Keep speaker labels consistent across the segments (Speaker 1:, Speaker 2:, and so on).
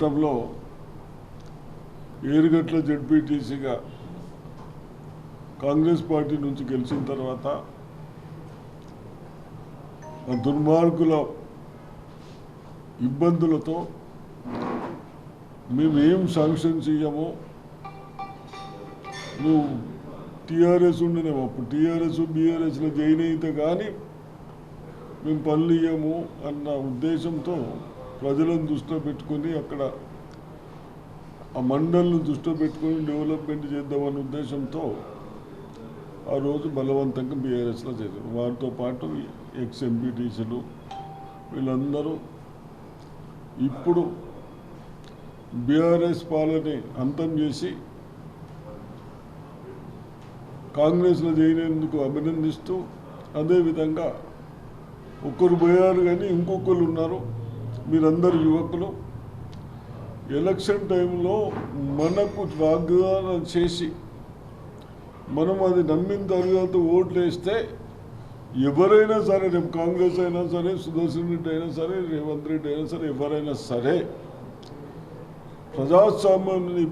Speaker 1: గతంలో ఏరుగట్ల జడ్పీటీసీగా కాంగ్రెస్ పార్టీ నుంచి గెలిచిన తర్వాత ఆ దుర్మార్గుల ఇబ్బందులతో మేము శాంక్షన్ చెయ్యము? నువ్వు టీఆర్ఎస్ ఉండనేమో అప్పుడు టీఆర్ఎస్ బీఆర్ఎస్లో జాయిన్ అయితే కానీ మేము పనులు ఇయ్యము అన్న ఉద్దేశంతో ప్రజలను దృష్టిలో పెట్టుకొని అక్కడ ఆ మండల్ని దృష్టిలో పెట్టుకొని డెవలప్మెంట్ చేద్దామన్న ఉద్దేశంతో ఆ రోజు బలవంతంగా బీఆర్ఎస్లో చేశారు. వారితో పాటు ఎక్స్ ఎంపీటీసీలు వీళ్ళందరూ ఇప్పుడు బీఆర్ఎస్ పాలని అంతం చేసి కాంగ్రెస్లో చేరినందుకు అభినందిస్తూ అదేవిధంగా ఒక్కరు పోయారు కానీ ఇంకొకరు ఉన్నారు. మీరందరు యువకులు ఎలక్షన్ టైంలో మనకు వాగ్దానం చేసి మనం అది నమ్మిన తర్వాత ఓట్లు వేస్తే ఎవరైనా సరే రేపు కాంగ్రెస్ అయినా సరే సుదర్శన్ రెడ్డి అయినా సరే రేవంత్ రెడ్డి అయినా సరే ఎవరైనా సరే ప్రజాస్వామ్యాన్ని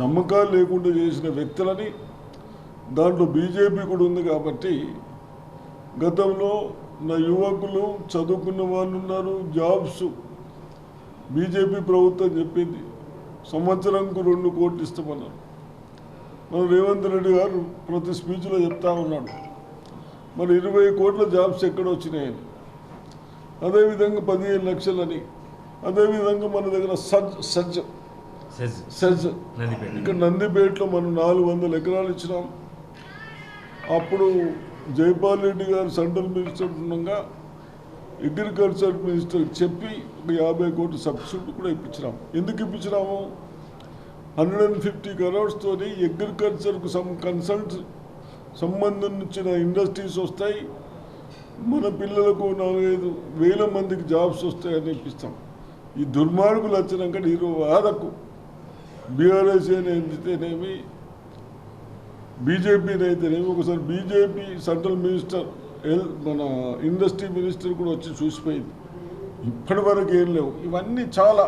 Speaker 1: నమ్మకాలు లేకుండా చేసిన వ్యక్తులని దాంట్లో బీజేపీ కూడా ఉంది కాబట్టి గతంలో నా యువకులు చదువుకున్న వాళ్ళు ఉన్నారు జాబ్స్. బీజేపీ ప్రభుత్వం చెప్పింది సంవత్సరంకు రెండు కోట్లు ఇస్తామన్నారు. మన రేవంత్ రెడ్డి గారు ప్రతి స్పీచ్లో చెప్తా ఉన్నాడు. మరి ఇరవై కోట్ల జాబ్స్ ఎక్కడ వచ్చినాయని? అదేవిధంగా పదిహేను లక్షలని అదేవిధంగా మన దగ్గర సజ్ సజ్.
Speaker 2: సెజ్.
Speaker 1: ఇక్కడ నందిపేటలో మనం నాలుగు వందల ఎకరాలు ఇచ్చినాం. అప్పుడు జైపాల్ రెడ్డి గారు సెంట్రల్ మినిస్టర్ ఉండగా అగ్రికల్చర్ మినిస్టర్ చెప్పి ఒక యాభై కోట్ల సబ్సిడీ కూడా ఇప్పించినాం. ఎందుకు ఇప్పించినాము? హండ్రెడ్ అండ్ ఫిఫ్టీ కరోడ్స్తో అగ్రికల్చర్కు సమ్ కన్సల్ట్ సంబంధించిన ఇండస్ట్రీస్ వస్తాయి. మన పిల్లలకు నాలుగైదు వేల మందికి జాబ్స్ వస్తాయని ఇప్పిస్తాం. ఈ దుర్మార్గులు వచ్చినాక ఈరోజు వాదకు బీఆర్ఎస్ అయితేనేమి బీజేపీని ఒకసారి బీజేపీ సెంట్రల్ మినిస్టర్ ఎల్ మన ఇండస్ట్రీ మినిస్టర్ కూడా వచ్చి చూసిపోయింది. ఇప్పటి వరకు ఏం లేవు. ఇవన్నీ చాలా.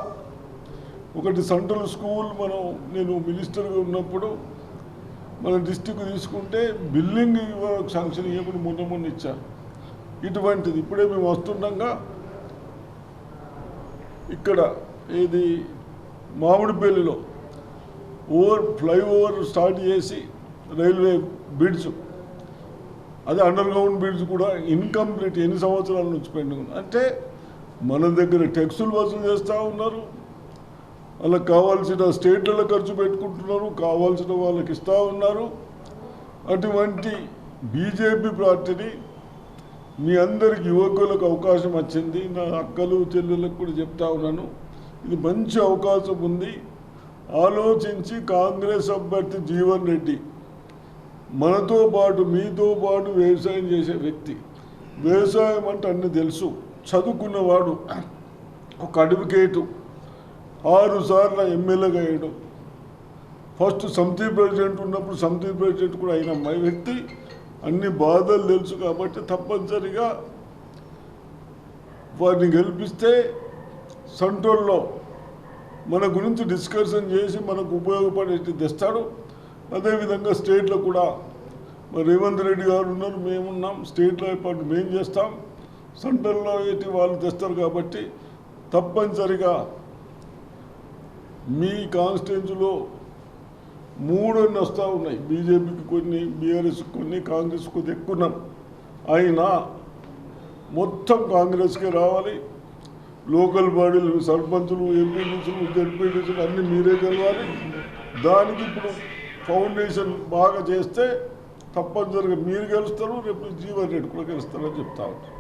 Speaker 1: ఒకటి సెంట్రల్ స్కూల్ మనం నేను మినిస్టర్గా ఉన్నప్పుడు మన డిస్టిక్ తీసుకుంటే బిల్డింగ్ శాంక్షన్ ఇవ్వకుండా మొన్న మొన్న ఇచ్చారు ఇటువంటిది. ఇప్పుడే మేము వస్తుండగా ఇక్కడ ఏది మామిడిపల్లిలో ఓవర్ ఫ్లైఓవర్ స్టార్ట్ చేసి రైల్వే బ్రిడ్జ్ అదే అండర్ గ్రౌండ్ బ్రిడ్జ్ కూడా ఇన్కంప్లీట్ ఎన్ని సంవత్సరాల నుంచి పెండింగ్ ఉంది అంటే మన దగ్గర టెక్సులు వసూలు చేస్తూ ఉన్నారు. వాళ్ళకి కావాల్సిన స్టేట్లలో ఖర్చు పెట్టుకుంటున్నారు కావాల్సిన వాళ్ళకి ఇస్తూ ఉన్నారు. అటువంటి బీజేపీ పార్టీని మీ అందరికి యువకులకు అవకాశం వచ్చింది. నా అక్కలు చెల్లెళ్ళకు కూడా చెప్తా ఉన్నాను. ఇది మంచి అవకాశం ఉంది. ఆలోచించి కాంగ్రెస్ అభ్యర్థి జీవన్ రెడ్డి మనతో పాటు మీతో పాటు వ్యవసాయం చేసే వ్యక్తి. వ్యవసాయం అంటే అన్ని తెలుసు. చదువుకున్నవాడు ఒక అడ్వకేటు ఆరు సార్లు ఎమ్మెల్యేగా అయ్యాడు. ఫస్ట్ సమితి ప్రెసిడెంట్ ఉన్నప్పుడు సమితి ప్రెసిడెంట్ కూడా అయిన మా వ్యక్తి. అన్ని బాధలు తెలుసు కాబట్టి తప్పనిసరిగా వారిని గెలిపిస్తే సెంట్రల్లో మన గురించి డిస్కషన్ చేసి మనకు ఉపయోగపడేది తెస్తాడు. అదేవిధంగా స్టేట్లో కూడా మరి రేవంత్ రెడ్డి గారు ఉన్నారు మేమున్నాం. స్టేట్లో పాటు మేము చేస్తాం. సెంట్రల్లో ఏంటి వాళ్ళు తెస్తారు కాబట్టి తప్పనిసరిగా మీ కాన్స్టిట్యున్సీలో మూడు వస్తూ ఉన్నాయి. బీజేపీకి కొన్ని బీఆర్ఎస్ కొన్ని కాంగ్రెస్ కొద్ది ఎక్కున్నాం అయినా మొత్తం కాంగ్రెస్కే రావాలి. లోకల్ బాడీలు సర్పంచులు ఎంపీటీసీలు జడ్పీటీసీలు అన్నీ మీరే గెలవాలి. దానికి ఇప్పుడు ఫౌండేషన్ బాగా చేస్తే తప్పనిసరిగా మీరు గెలుస్తారు రేపు జీవన్ రెడ్డి కూడా గెలుస్తారని చెప్తా ఉంటారు